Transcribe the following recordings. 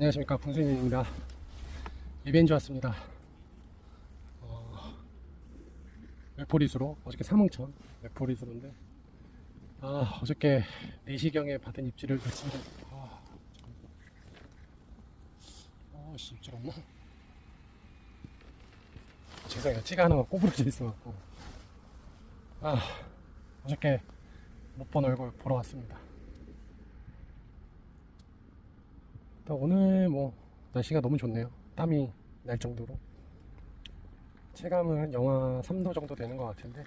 안녕하십니까. 풍수님입니다. 이벤트 왔습니다. 어, 외포리수로 어저께 삼흥천 외포리수로인데 아 어저께 4시경에 받은 입질을 며칠 아, 어씨 입질 없나? 죄송해요. 찌가 하나가 꼬부러져 있어갖고. 아 어저께 못 본 얼굴 보러 왔습니다 일단 오늘 뭐 날씨가 너무 좋네요. 땀이 날 정도로 체감은 한 영하 3도 정도 되는 것 같은데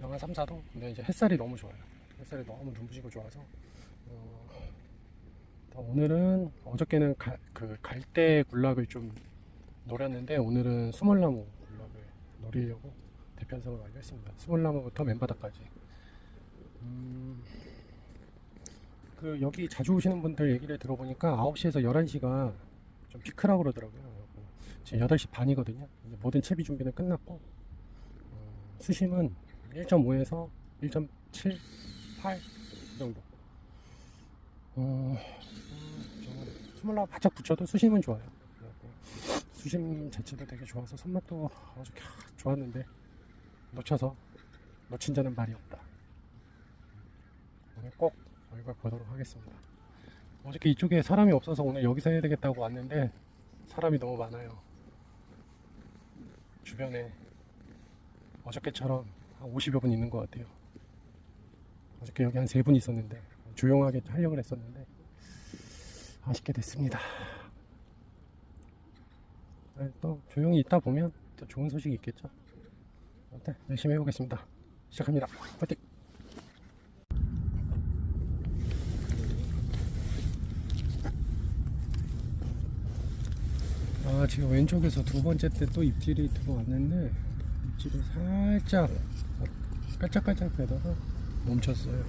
영하 3, 4도? 근데 이제 햇살이 너무 좋아요. 햇살이 너무 눈부시고 좋아서 어, 오늘은 어저께는 가, 그 갈대 굴락을 좀 노렸는데 오늘은 수몰나무 굴락을 노리려고 대편성을 완료했습니다. 수몰나무부터 맨바닥까지. 음, 그 여기 자주 오시는 분들 얘기를 들어보니까 9시에서 11시가 좀 피크라고 그러더라고요. 지금 8시 반이거든요. 모든 채비 준비는 끝났고 어, 수심은 1.5에서 1.78 정도. 어, 스몰라 바짝 붙여도 수심은 좋아요. 수심 자체도 되게 좋아서 손맛도 어저께 좋았는데 놓쳐서 놓친 자는 말이 없다. 오늘 꼭 얼굴 보도록 하겠습니다. 어저께 이쪽에 사람이 없어서 오늘 여기서 해야 되겠다고 왔는데 사람이 너무 많아요. 주변에 어저께처럼 한 50여 분 있는 것 같아요. 어저께 여기 한 세 분 있었는데 조용하게 하려고 했었는데 아쉽게 됐습니다. 네, 또 조용히 있다 보면 또 좋은 소식이 있겠죠. 아무튼 열심히 해보겠습니다. 시작합니다. 파이팅! 아 지금 왼쪽에서 두 번째 때 또 입질이 들어왔는데 입질이 살짝 깔짝깔짝 되다가 멈췄어요.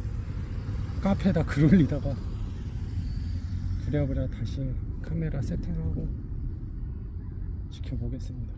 카페에다 글 올리다가 부랴부랴 다시 카메라 세팅하고 지켜보겠습니다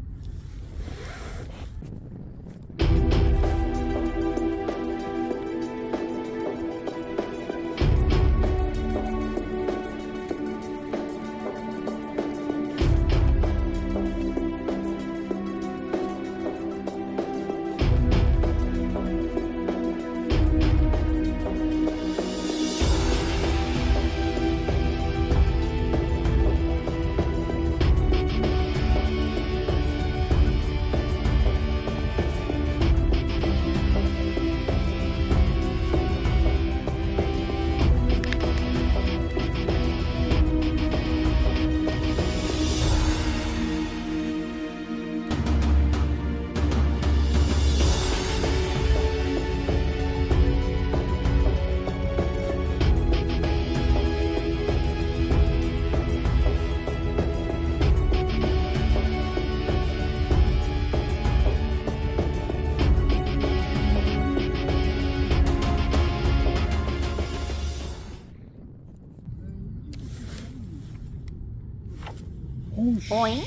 오잉?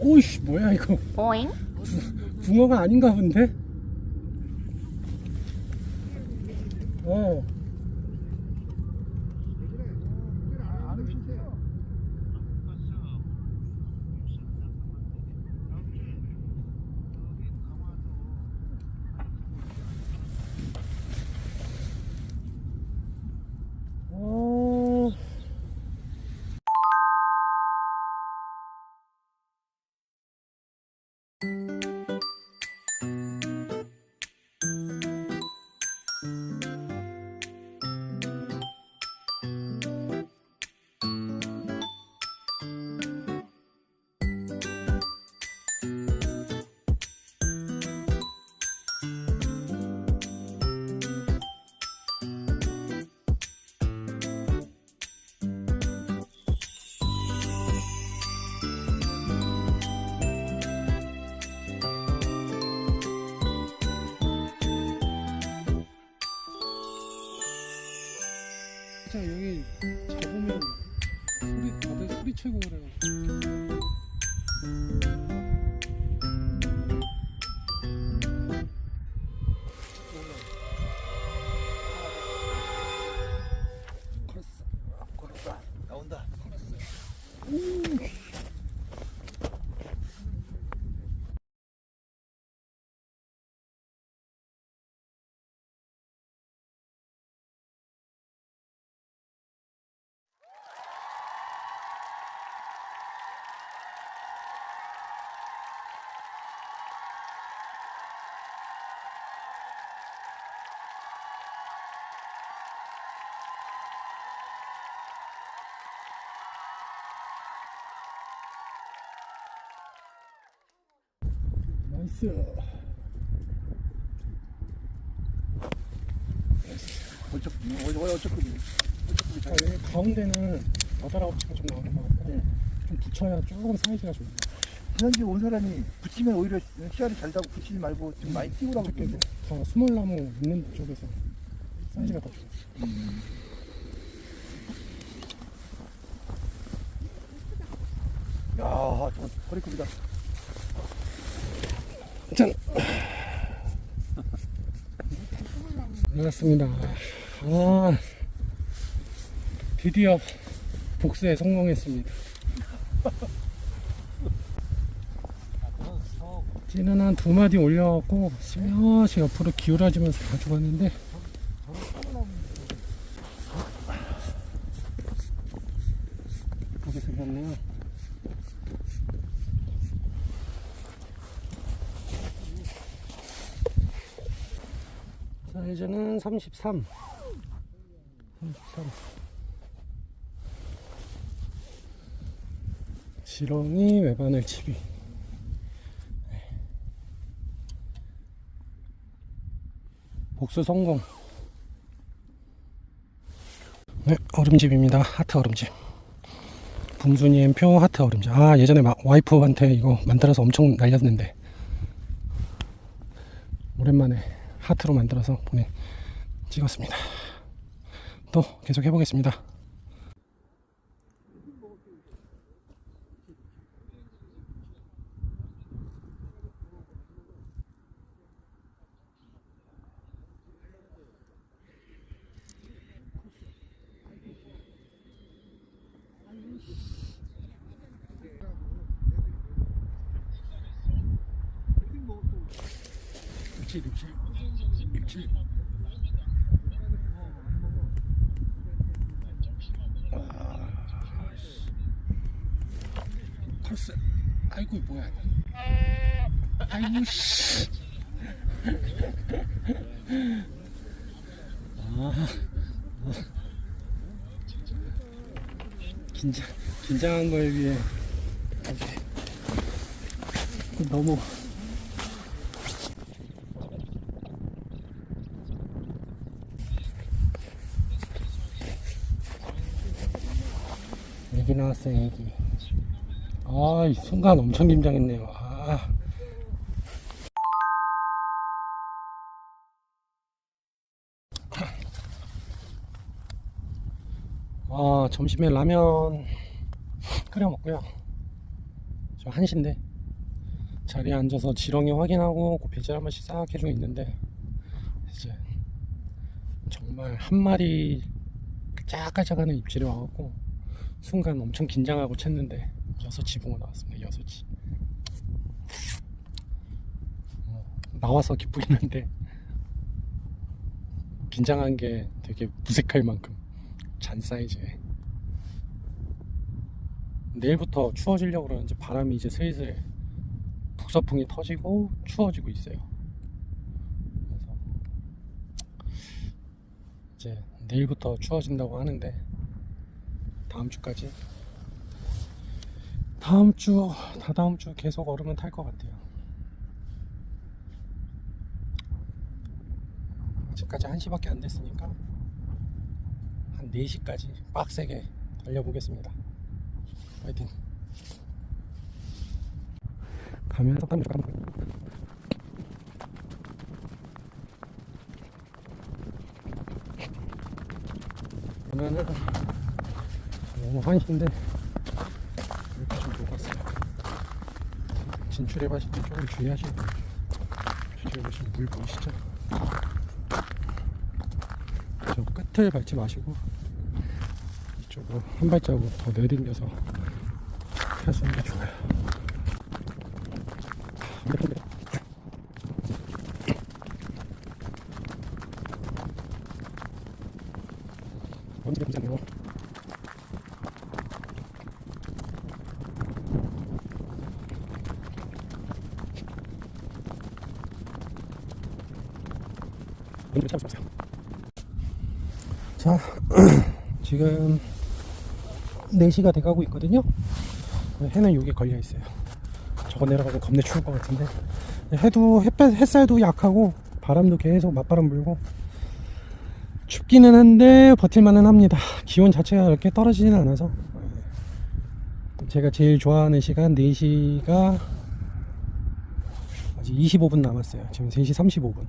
오이씨 뭐야 이거 오잉? 붕어가 아닌가 본데? 어. 어. 소리치고 그래 나이스. 어쩌 어쩌 어쩌고 아, 여기 가운데는 여덟아홉 치가 좀 나오는 것 같고 네. 좀 붙여야 조금 사이즈가 좋네요. 지난주에 온 사람이 붙이면 오히려 씨알이 잘 나고 붙이지 말고 좀 많이 띄우라고 어떻게 그러는데 다 스몰나무 있는 쪽에서 사이즈가 더 좋아. 야, 저 허리 큽니다. 짠. 반갑습니다. 아, 드디어 복수에 성공했습니다. 찌는 한 두 마디 올려갖고 슬며시 옆으로 기울어지면서 가져갔는데 이렇게 생겼네요. 사이즈는 33. 33. 지렁이 외바늘 치비. 복수 성공. 네, 얼음집입니다. 하트 얼음집. 붕순이 엠표 하트 얼음집. 아, 예전에 마- 와이프한테 이거 만들어서 엄청 날렸는데. 오랜만에 하트로 만들어서 보내 찍었습니다. 또 계속 해보겠습니다. 크로스. 아이고 뭐야. 아이고 씨. 아, 아. 긴장 긴장한 거에 비해 너무 애기 나왔어요 애기 아 이 순간 엄청 긴장했네요 아 아, 점심에 라면 끓여 먹고요. 저 한시인데 자리에 앉아서 지렁이 확인하고 그 배질 한 번씩 싹 해주고 있는데 이제 정말 한 마리 까짝까짝하는 입질이 와갖고 순간 엄청 긴장하고 챘는데 여섯 지붕어 나왔습니다. 여섯 지. 어, 나와서 기쁘긴 한데 긴장한 게 되게 무색할 만큼 잔 사이즈에 내일부터 추워지려고 그러는지 바람이 이제 슬슬 북서풍이 터지고 추워지고 있어요. 그래서 이제 내일부터 추워진다고 하는데 다음 주까지 다음 주 다다음 주 계속 얼음은 탈 것 같아요. 아직까지 1시밖에 안 됐으니까 한 4시까지 빡세게 달려보겠습니다. 파이팅. 가면서 땀 잠깐. 그러면은 너무 한신데 좀 녹았어요. 진출해 가실 때 조금 주의하시고 저기 보시면 물 보이시죠? 저 끝을 밟지 마시고 이쪽으로 한 발자국 더 내리면서 하시는 게 좋아요. 먼지 괜찮네요. 먼지 참수 없어요. 자, 지금 4시가 돼가고 있거든요. 해는 여기 걸려 있어요. 저거 내려가면 겁내 추울 것 같은데 해도 햇볕 햇살도 약하고 바람도 계속 맞바람 불고 춥기는 한데 버틸만은 합니다. 기온 자체가 그렇게 떨어지지는 않아서 제가 제일 좋아하는 시간 4시가 아직 25분 남았어요. 지금 3시 35분.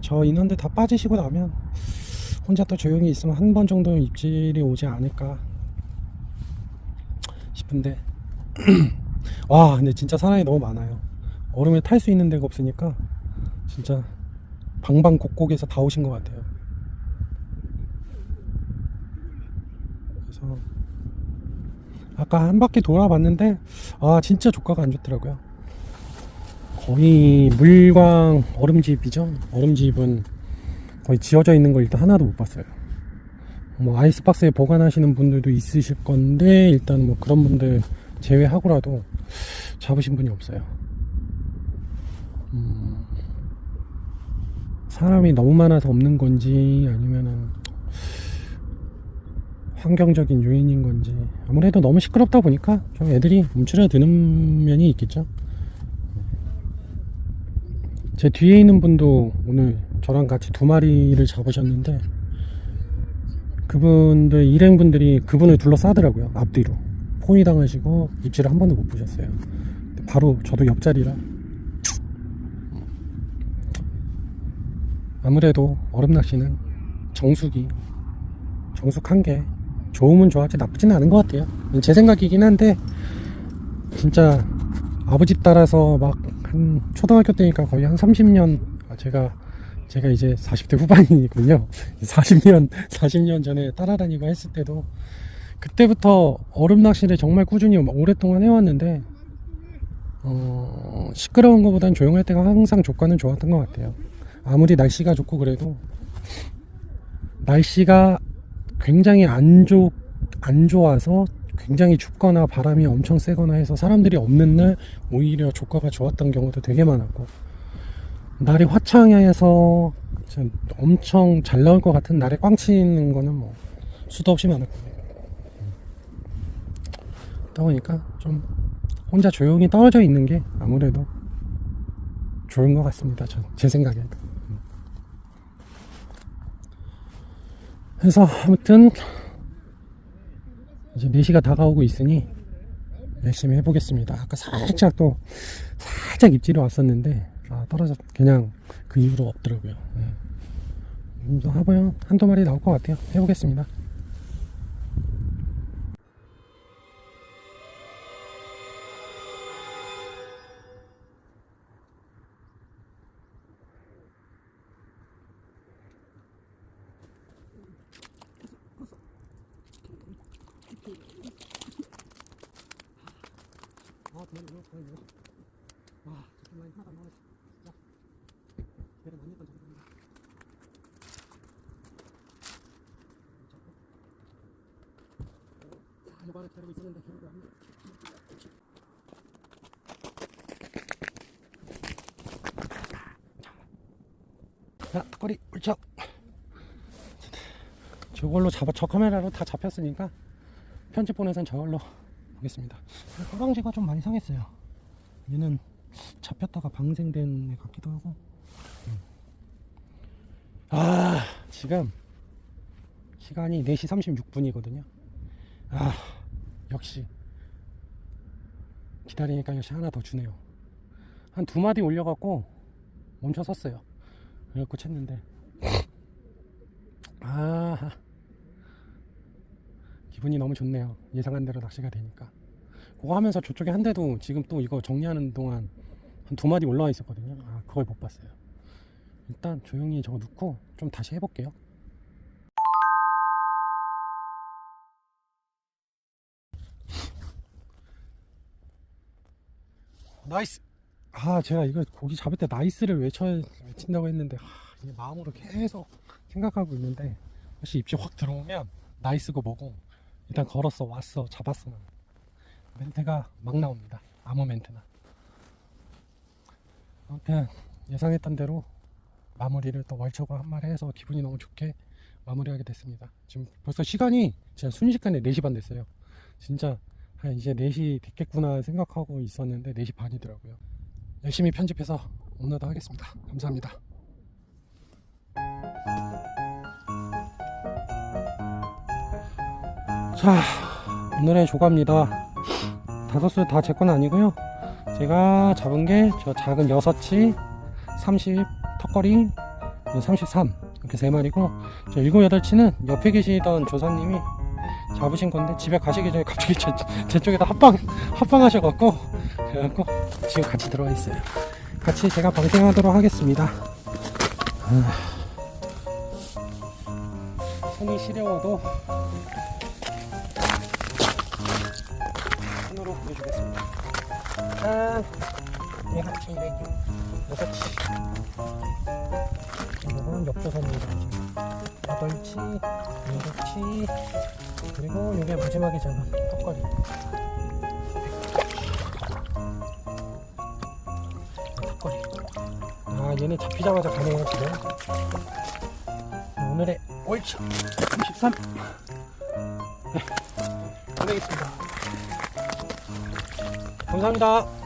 저 인원들 다 빠지시고 나면 혼자 또 조용히 있으면 한 번 정도는 입질이 오지 않을까 싶은데. 와 근데 진짜 사람이 너무 많아요. 얼음에 탈 수 있는 데가 없으니까 진짜 방방 곡곡에서 다 오신 것 같아요. 그래서 아까 한 바퀴 돌아봤는데 아 진짜 조가가 안 좋더라고요. 거의 물광 얼음집이죠? 얼음집은 거의 지어져 있는 걸 일단 하나도 못 봤어요 뭐 아이스박스에 보관하시는 분들도 있으실 건데 일단 뭐 그런 분들 제외하고라도 잡으신 분이 없어요. 음, 사람이 너무 많아서 없는 건지 아니면은 환경적인 요인인 건지 아무래도 너무 시끄럽다 보니까 좀 애들이 움츠러드는 면이 있겠죠. 제 뒤에 있는 분도 오늘 저랑 같이 두 마리를 잡으셨는데 그분들 일행분들이 그분을 둘러싸더라고요 앞뒤로. 포위 당하시고 입질을 한 번도 못 보셨어요. 바로 저도 옆자리라 아무래도 얼음 낚시는 정수기 정숙한 게 좋으면 좋았지 나쁘지는 않은 것 같아요. 제 생각이긴 한데 진짜 아버지 따라서 막 한 초등학교 때니까 거의 한 30년 아, 제가 제가 이제 40대 후반이군요. 40년, 40년 전에 따라다니고 했을 때도 그때부터 얼음 낚시를 정말 꾸준히 오랫동안 해왔는데 어, 시끄러운 것보단 조용할 때가 항상 조건은 좋았던 것 같아요. 아무리 날씨가 좋고 그래도 날씨가 굉장히 안, 좋, 안 좋아서 굉장히 춥거나 바람이 엄청 세거나 해서 사람들이 없는 날 오히려 조과가 좋았던 경우도 되게 많았고 날이 화창해서 엄청 잘 나올 것 같은 날에 꽝 치는 거는 뭐 수도 없이 많았고 그러다 보니까 좀 혼자 조용히 떨어져 있는 게 아무래도 좋은 것 같습니다. 전, 제 생각에는. 그래서 아무튼 이제 4시가 다가오고 있으니 열심히 해보겠습니다. 아까 살짝 또 살짝 입질이 왔었는데 아, 떨어졌 그냥 그 이후로 없더라고요. 네. 음, 하고요 한두 마리 나올 것 같아요. 해보겠습니다. 자, 요발을 자르고 있었는데, 결국. 자, 턱걸이, 훌쩍. 저걸로 잡아, 저 카메라로 다 잡혔으니까, 편집본에선 저걸로 보겠습니다. 호랑지가 좀 많이 상했어요. 얘는 잡혔다가 방생된 애 같기도 하고. 음. 아, 지금 시간이 4시 36분이거든요. 아, 역시 기다리니까 역시 하나 더 주네요. 한 두 마디 올려갖고 멈춰 섰어요. 그래갖고 챘는데. 아, 기분이 너무 좋네요. 예상한 대로 낚시가 되니까. 그거 하면서 저쪽에 한 대도 지금 또 이거 정리하는 동안 한 두 마디 올라와 있었거든요. 아, 그걸 못 봤어요. 일단 조용히 저거 넣고 좀 다시 해볼게요. 나이스! 아, 제가 이거 고기 잡을 때 나이스를 외쳐, 외친다고 했는데, 아, 이게 마음으로 계속 생각하고 있는데, 혹시 입질 확 들어오면, 나이스고 뭐고, 일단 걸었어, 왔어, 잡았어. 멘트가 막 나옵니다. 아무 멘트나. 아무튼 예상했던 대로 마무리를 또 월척으로 한 마리 해서 기분이 너무 좋게 마무리하게 됐습니다. 지금 벌써 시간이 진짜 순식간에 4시 반 됐어요. 진짜 한 이제 4시 됐겠구나 생각하고 있었는데 4시 반이더라고요. 열심히 편집해서 업로드 하겠습니다. 감사합니다. 자, 오늘의 조과입니다. 다섯 수 다 제 건 아니고요. 제가 잡은 게 저 작은 여섯치, 30 턱걸이, 33 이렇게 세 마리고 저 일곱 여덟 치는 옆에 계시던 조사님이 잡으신 건데 집에 가시기 전에 갑자기 제, 제 쪽에다 합방 합방하셔갖고 그래갖고 지금 같이 들어와 있어요. 같이 제가 방생하도록 하겠습니다. 아, 손이 시려워도 손으로 보여주겠습니다. 짠! 얘가 200개. 여섯치. 이거는 역조선입니다. 지금. 여덟치, 일곱치, 그리고 이게 마지막에 잡은 턱걸이. 턱걸이. 아, 얘는 잡히자마자 가네요, 지금. 오늘의 옳지 33. 네, 보내겠습니다. 감사합니다.